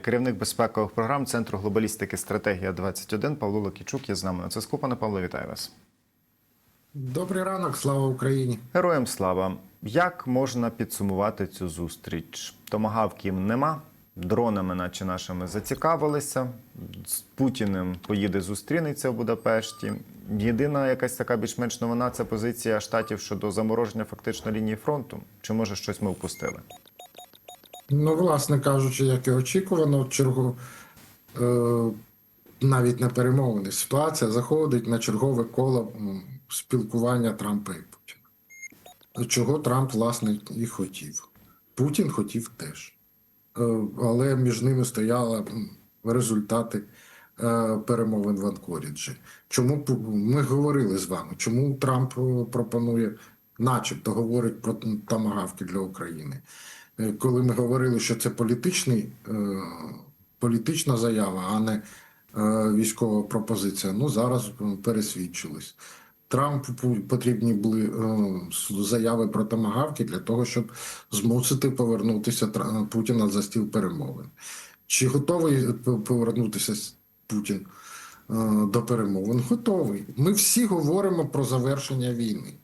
Керівник безпекових програм Центру глобалістики стратегія 21 Павло Локічук є з нами на зв'язку. Пане Павло, вітаю вас. Добрий ранок, слава Україні. Героям слава. Як можна підсумувати цю зустріч? Томагавків нема. Дронами, наче нашими, зацікавилися. З Путіним поїде зустрінеться в Будапешті. Єдина якась така більш-менш новина це позиція штатів щодо замороження фактично лінії фронту. Чи може щось ми впустили? Ну, власне кажучи, як і очікувано, чергу е, навіть не перемовини. Ситуація заходить на чергове коло спілкування Трампа і Путіна. Чого Трамп, власне, і хотів. Путін хотів теж. Е, але між ними стояли результати е, перемовин в Анкоріджі. Чому ми говорили з вами? Чому Трамп пропонує, начебто, говорить про тамагавки для України? Е, Коли ми говорили, що це політичний, е, політична заява, а не е, військова пропозиція, ну зараз пересвідчились. Трампу потрібні були заяви про тамагавки для того, щоб змусити повернутися Путіна за стіл перемовин. Чи готовий повернутися Путін до перемовин? Готовий. Ми всі говоримо про завершення війни.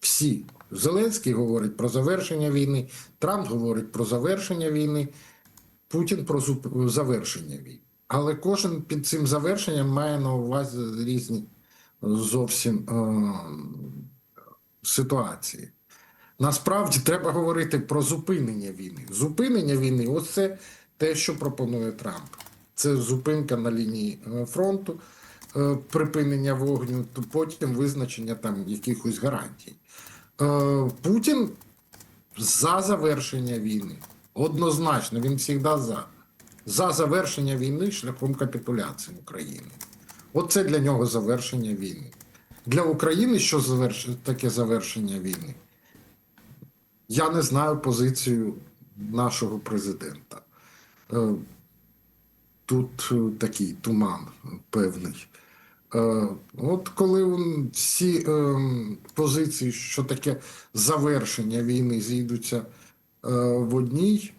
Всі. Зеленський говорить про завершення війни, Трамп говорить про завершення війни, Путін про завершення війни. Але кожен під цим завершенням має на увазі різні зовсім е, ситуації. Насправді треба говорити про зупинення війни. Зупинення війни ось це те, що пропонує Трамп. Це зупинка на лінії е, фронту, е, припинення вогню, потім визначення там якихось гарантій. Е, Путін за завершення війни. Однозначно, він завжди за. За завершення війни шляхом капітуляції України. Оце для нього завершення війни. Для України що заверш... таке завершення війни? Я не знаю позицію нашого президента. Е, Тут е, такий туман певний. Е, От коли всі е, позиції, що таке завершення війни, зійдуться е, в одній,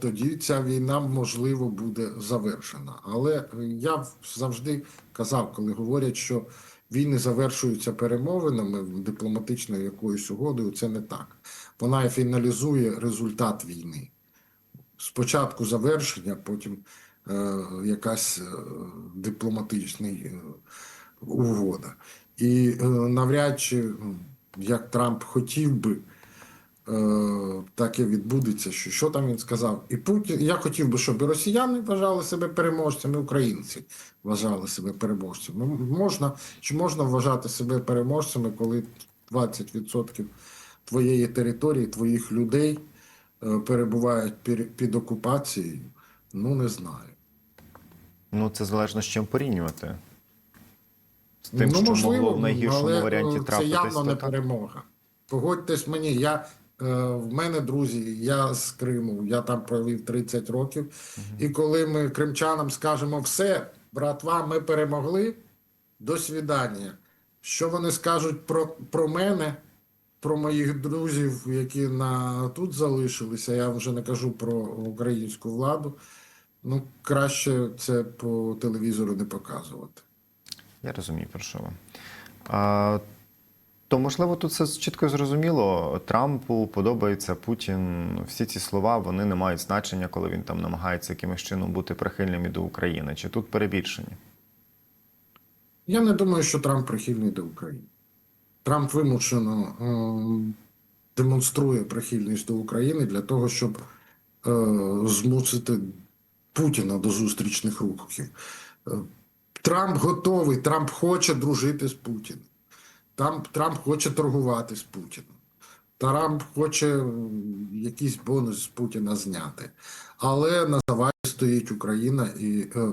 тоді ця війна можливо буде завершена. Але я завжди казав, коли говорять, що війни завершуються перемовинами дипломатичною якоюсь угодою, це не так. Вона фіналізує результат війни. Спочатку завершення, потім якась е, дипломатична е, угода. І е, навряд чи, як Трамп хотів би, е, так і відбудеться, що, що там він сказав. І Путін, я хотів би, щоб і росіяни вважали себе переможцями, українці вважали себе переможцями. Ну, Можна, чи можна вважати себе переможцями, коли 20% твоєї території, твоїх людей е, перебувають під окупацією? Ну, не знаю. Ну це залежно з чим порівнювати. З тим, ну, що можливо, могло в найгіршому але, варіанті е, Це трапитись. явно не так. перемога. Погодьтесь мені, я, е, в мене друзі, я з Криму, я там провів 30 років. І коли ми кримчанам скажемо все, братва, ми перемогли, до свідання. Що вони скажуть про, про мене, про моїх друзів, які на, тут залишилися, я вже не кажу про українську владу. Ну, краще це по телевізору не показувати. Я розумію, про що ви. А, то, можливо, тут все чітко зрозуміло. Трампу подобається Путін. Всі ці слова вони не мають значення, коли він там намагається якимось чином бути прихильним і до України. Чи тут перебільшення? Я не думаю, що Трамп прихильний до України. Трамп вимушено е, демонструє прихильність до України для того, щоб е, змусити Путіна до зустрічних рухів. Е, Трамп готовий, Трамп хоче дружити з Путіним. Трамп, Трамп хоче торгувати з Путіним. Трамп хоче якийсь бонус з Путіна зняти. Але на заваді стоїть Україна і, е,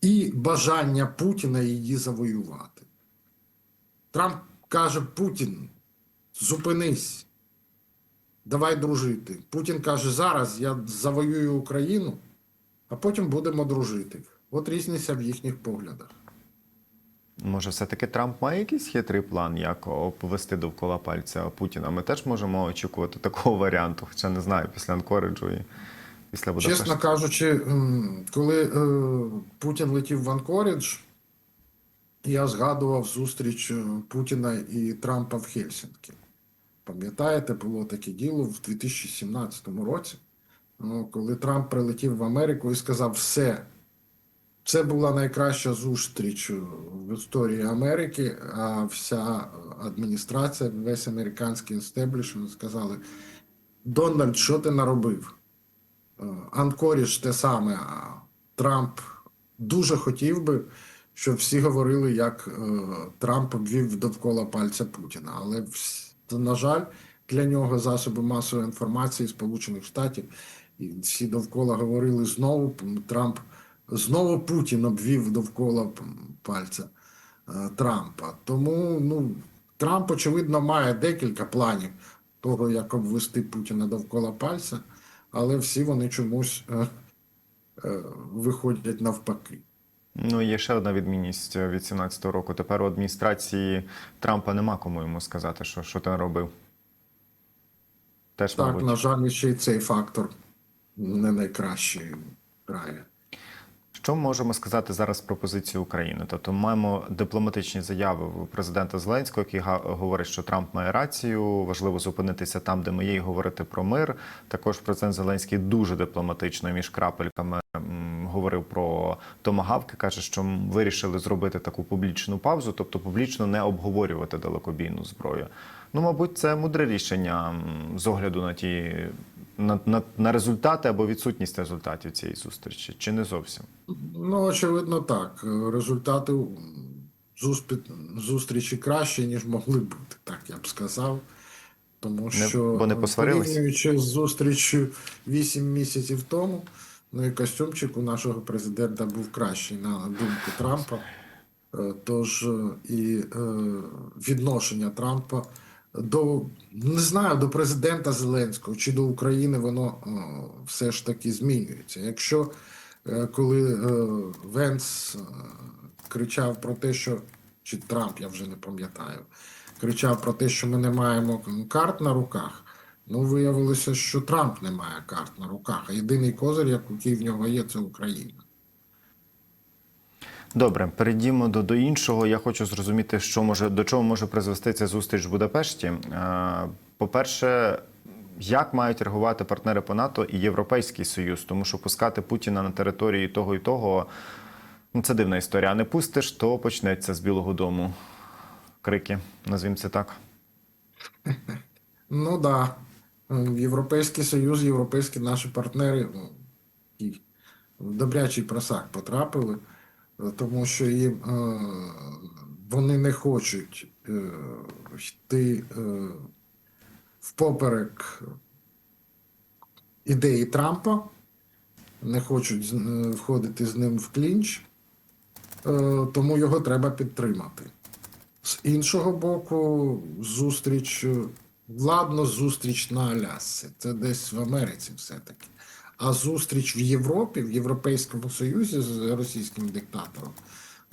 і бажання Путіна її завоювати. Трамп каже: Путін, зупинись, давай дружити. Путін каже: зараз я завоюю Україну, а потім будемо дружити. От різниця в їхніх поглядах. Може, все-таки Трамп має якийсь хитрий план, як обвести довкола пальця Путіна? Ми теж можемо очікувати такого варіанту, хоча не знаю, після Анкориджу і після Будапешта? Чесно кажучи, коли е, Путін летів в Анкорідж, я згадував зустріч е, Путіна і Трампа в Хельсінкі. Пам'ятаєте, було таке діло в 2017 році, ну, коли Трамп прилетів в Америку і сказав: все, це була найкраща зустріч в історії Америки, а вся адміністрація, весь американський істеблішмент сказали: Дональд, що ти наробив? Е, Анкоріж те саме. Трамп дуже хотів би, щоб всі говорили, як е, Трамп обвів довкола пальця Путіна. Але, на жаль, для нього засоби масової інформації Сполучених Штатів і всі довкола говорили знову. Трамп знову Путін обвів довкола пальця е, Трампа. Тому ну, Трамп, очевидно, має декілька планів того, як обвести Путіна довкола пальця, але всі вони чомусь е, е, виходять навпаки. Ну, є ще одна відмінність від 17-го року. Тепер у адміністрації Трампа нема кому йому сказати, що, що ти робив. Теж, Так, мабуть. на жаль, ще й цей фактор не найкращий грає. Що можемо сказати зараз про позицію України? Тобто маємо дипломатичні заяви президента Зеленського, який говорить, що Трамп має рацію, важливо зупинитися там, де ми є, і говорити про мир. Також президент Зеленський дуже дипломатично між крапельками говорив про томагавки. каже, що вирішили зробити таку публічну паузу, тобто публічно не обговорювати далекобійну зброю. Ну, мабуть, це мудре рішення з огляду на ті на, на, на результати або відсутність результатів цієї зустрічі, чи не зовсім. Ну, очевидно, так. Результати зустрічі кращі, ніж могли бути, так я б сказав. Тому що бо не порівнюючи з зустрічю 8 місяців тому, ну і костюмчик у нашого президента був кращий, на думку Трампа. Е, Тож е, і е, відношення Трампа до не знаю, до президента Зеленського чи до України воно е, все ж таки змінюється. Якщо е, коли е, Венс кричав про те, що чи Трамп, я вже не пам'ятаю, кричав про те, що ми не маємо карт на руках. Ну, виявилося, що Трамп не має карт на руках, а єдиний козир, який в нього є, це Україна. Добре, перейдімо до, до іншого. Я хочу зрозуміти, що може до чого може призвести ця зустріч в Будапешті. Е, По-перше, як мають реагувати партнери по НАТО і Європейський Союз, тому що пускати Путіна на території того і того ну це дивна історія. А не пустиш, то почнеться з Білого Дому. Крики, назвімо це так. Ну да. Європейський Союз, європейські наші партнери ну, і в добрячий просак потрапили, тому що їм е, вони не хочуть е, йти е, впоперек ідеї Трампа, не хочуть входити з ним в клінч, тому його треба підтримати. З іншого боку, зустріч, ладно, зустріч на Алясці, це десь в Америці все-таки. А зустріч в Європі, в Європейському Союзі з російським диктатором,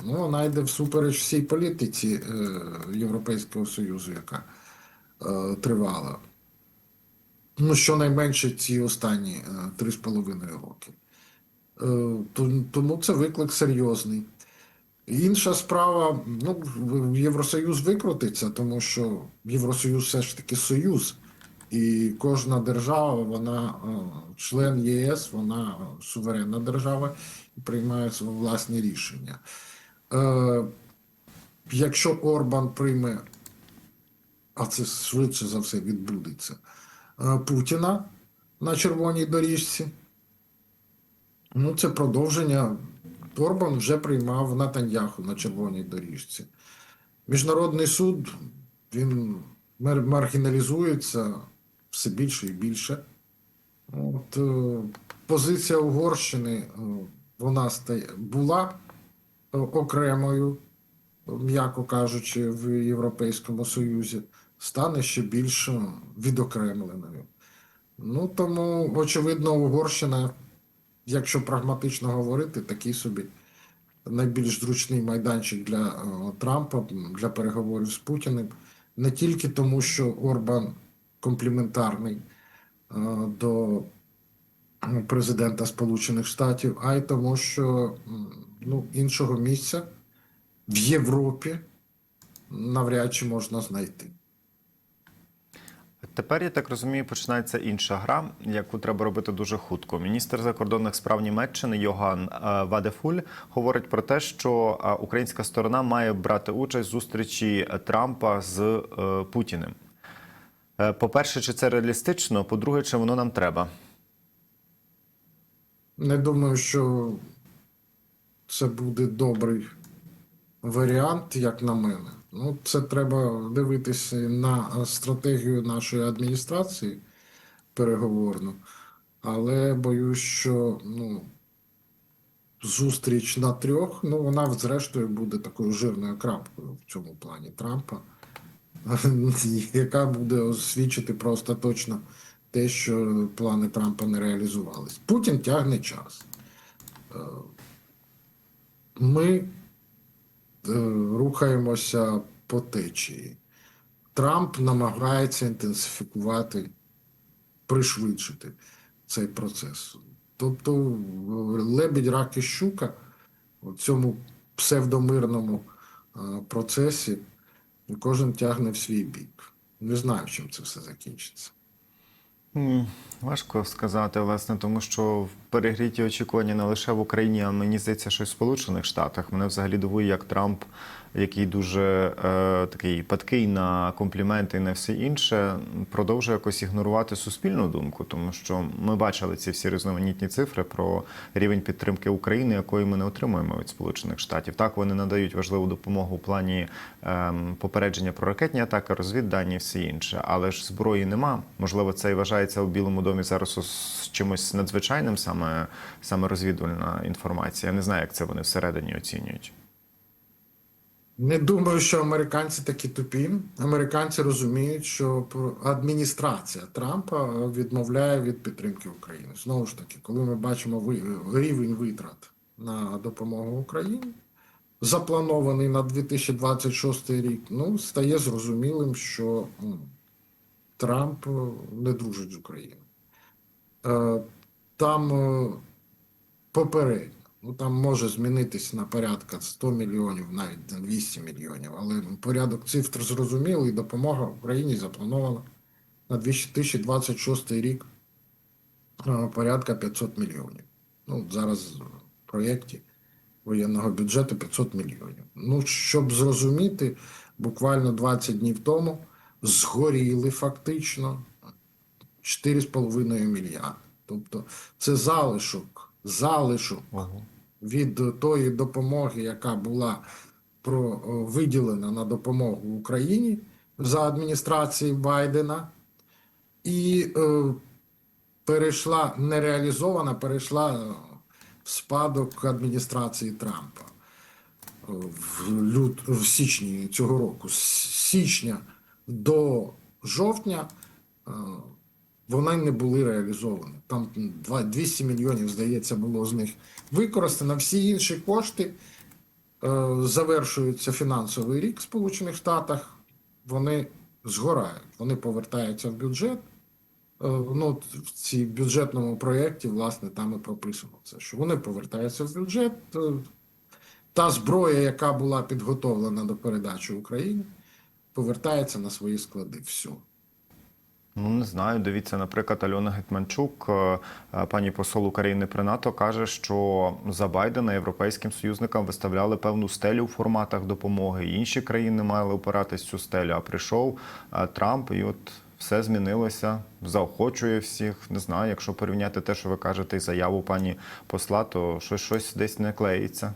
ну, вона йде всупереч всій політиці е, Європейського Союзу, яка е, тривала. Ну, щонайменше ці останні е, три з половиною роки. Е, то- тому це виклик серйозний. Інша справа, ну, Євросоюз викрутиться, тому що Євросоюз все ж таки союз, і кожна держава, вона е, член ЄС, вона е, суверенна держава і приймає свої власні рішення. Е, якщо Орбан прийме, а це швидше за все відбудеться, е, Путіна на червоній доріжці, ну це продовження Орбан вже приймав Натаньяху на червоній доріжці. Міжнародний суд він мар- маргіналізується все більше і більше. От, е, позиція Угорщини е, вона була е, окремою, м'яко кажучи, в Європейському Союзі, стане ще більш відокремленою. Ну тому, очевидно, Угорщина якщо прагматично говорити, такий собі найбільш зручний майданчик для Трампа для переговорів з Путіним, не тільки тому, що Орбан компліментарний е, до президента Сполучених Штатів, а й тому, що ну, іншого місця в Європі навряд чи можна знайти. Тепер я так розумію, починається інша гра, яку треба робити дуже хутко. Міністр закордонних справ Німеччини Йоган е, Вадефуль говорить про те, що е, українська сторона має брати участь в зустрічі Трампа з Путіним. Е, По-перше, чи це реалістично? По-друге, чи воно нам треба? Не думаю, що це буде добрий варіант, як на мене. Ну, це треба дивитися на стратегію нашої адміністрації переговорну. Але боюсь, що ну, зустріч на трьох, ну, вона зрештою буде такою жирною крапкою в цьому плані Трампа, яка буде свідчити про остаточно те, що плани Трампа не реалізувались. Путін тягне час. Е, Ми е, рухаємося по течії. Трамп намагається інтенсифікувати, пришвидшити цей процес. Тобто е, лебідь, рак і щука у цьому псевдомирному е, процесі кожен тягне в свій бік. Не знаю, чим це все закінчиться. Важко сказати, власне, тому що перегріті очікування не лише в Україні, а мені здається, що й в Сполучених Штатах. Мене взагалі дивує, як Трамп, який дуже е, такий падкий на компліменти і на все інше, продовжує якось ігнорувати суспільну думку, тому що ми бачили ці всі різноманітні цифри про рівень підтримки України, якої ми не отримуємо від Сполучених Штатів. Так вони надають важливу допомогу у плані ем, попередження про ракетні атаки, розвіддані і все інше. Але ж зброї нема. Можливо, це і вважається у Білому домі зараз ос- чимось надзвичайним, саме, саме розвідувальна інформація. Я не знаю, як це вони всередині оцінюють. Не думаю, що американці такі тупі. Американці розуміють, що адміністрація Трампа відмовляє від підтримки України. Знову ж таки, коли ми бачимо рівень витрат на допомогу Україні, запланований на 2026 рік, ну стає зрозумілим, що Трамп е, не дружить з Україною. Е, Там е, попередньо. Ну там може змінитись на порядка 100 мільйонів, навіть на 200 мільйонів, але порядок цифр зрозумілий, допомога Україні запланована на 2026 рік порядка 500 мільйонів. Ну, зараз в проєкті воєнного бюджету 500 мільйонів. Ну, щоб зрозуміти, буквально 20 днів тому згоріли фактично 4,5 мільярди. Тобто це залишок, залишок від тої допомоги, яка була про, виділена на допомогу Україні за адміністрації Байдена, і е, перейшла нереалізована, перейшла е, в спадок адміністрації Трампа е, в, лют, в січні цього року. З січня до жовтня е, вони не були реалізовані. Там 200 мільйонів, здається, було з них використано. Всі інші кошти е, завершується фінансовий рік в Сполучених Штатах. Вони згорають, вони повертаються в бюджет. Е, ну, в цій бюджетному проєкті, власне, там і прописано це, що вони повертаються в бюджет. е, Та зброя, яка була підготовлена до передачі Україні, повертається на свої склади. Все. Ну не знаю. Дивіться, наприклад, Альона Гетманчук, е, е, пані посол України при НАТО, каже, що за Байдена європейським союзникам виставляли певну стелю в форматах допомоги. Інші країни мали опиратись цю стелю. А прийшов е, Трамп, і от все змінилося, заохочує всіх. Не знаю, якщо порівняти те, що ви кажете, і заяву пані посла, то щось щось десь не клеїться.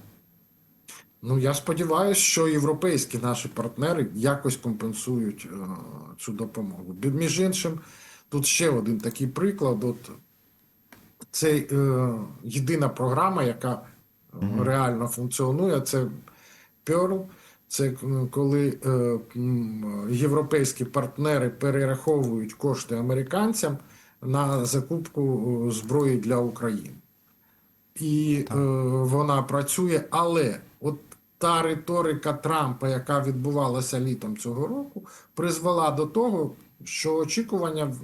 Ну, я сподіваюся, що європейські наші партнери якось компенсують е, цю допомогу. Між іншим, тут ще один такий приклад. От це е, єдина програма, яка е, реально функціонує. Це Pearl. Це е, коли е, європейські партнери перераховують кошти американцям на закупку е, зброї для України і е, вона працює, але от та риторика Трампа, яка відбувалася літом цього року, призвела до того, що очікування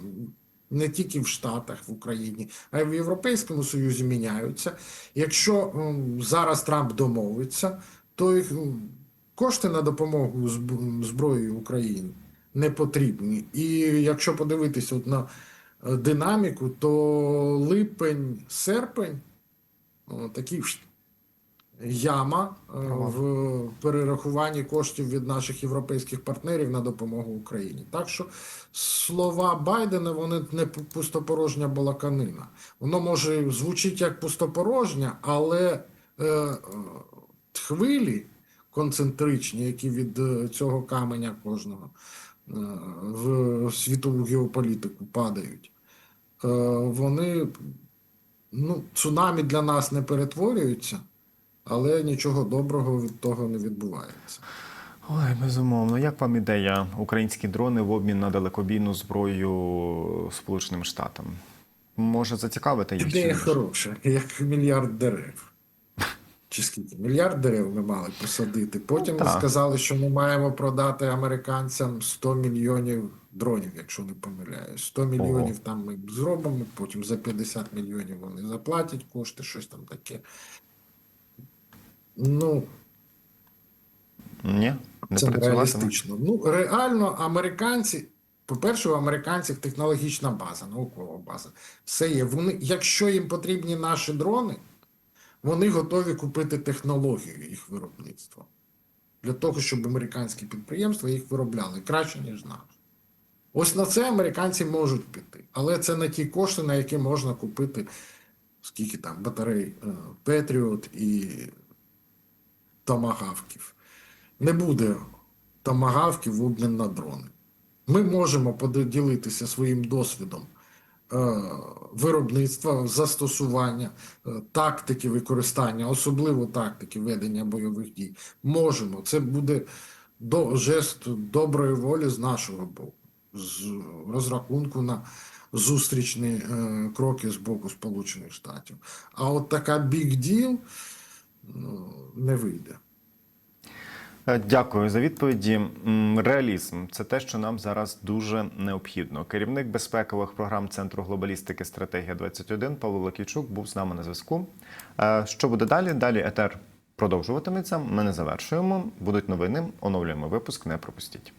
Не тільки в Штатах, в Україні, а й в Європейському Союзі міняються. Якщо зараз Трамп домовиться, то кошти на допомогу зб- зброї Україні не потрібні. І якщо подивитися от на е, динаміку, то липень, серпень, такий яма е, в перерахуванні коштів від наших європейських партнерів на допомогу Україні. Так що слова Байдена вони не пустопорожня балаканина. Воно може звучить як пустопорожня, але е, е, хвилі концентричні, які від е, цього каменя кожного е, в світову геополітику падають, е, вони ну, цунамі для нас не перетворюються, але нічого доброго від того не відбувається. Ой, безумовно. Як вам ідея українські дрони в обмін на далекобійну зброю Сполученим Штатам? Може зацікавити їх? Ідея хороша, як мільярд дерев. Чи скільки? Мільярд дерев ми мали посадити. Потім ми так. сказали, що ми маємо продати американцям 100 мільйонів дронів, якщо не помиляюсь. 100 мільйонів там ми зробимо, потім за 50 мільйонів вони заплатять кошти, щось там таке. Ну, Ні, не це реалістично. Ну, реально, американці, по-перше, у американців технологічна база, наукова база. Все є. Вони, якщо їм потрібні наші дрони, вони готові купити технологію їх виробництва. Для того, щоб американські підприємства їх виробляли краще, ніж наш. Ось на це американці можуть піти. Але це не ті кошти, на які можна купити скільки там батарей е, Петріот і томагавків. Не буде томагавків в обмін на дрони. Ми можемо поділитися своїм досвідом е, виробництва, застосування, е, тактики використання, особливо тактики ведення бойових дій. Можемо. Це буде до, жест доброї волі з нашого боку, з розрахунку на зустрічні е, кроки з боку Сполучених Штатів. А от така deal ну, не вийде. Е, Дякую за відповіді. Реалізм це те, що нам зараз дуже необхідно. Керівник безпекових програм Центру глобалістики Стратегія 21 Павло Лакійчук був з нами на зв'язку. Е, Що буде далі? Далі етер продовжуватиметься. Ми не завершуємо. Будуть новини. Оновлюємо випуск. Не пропустіть.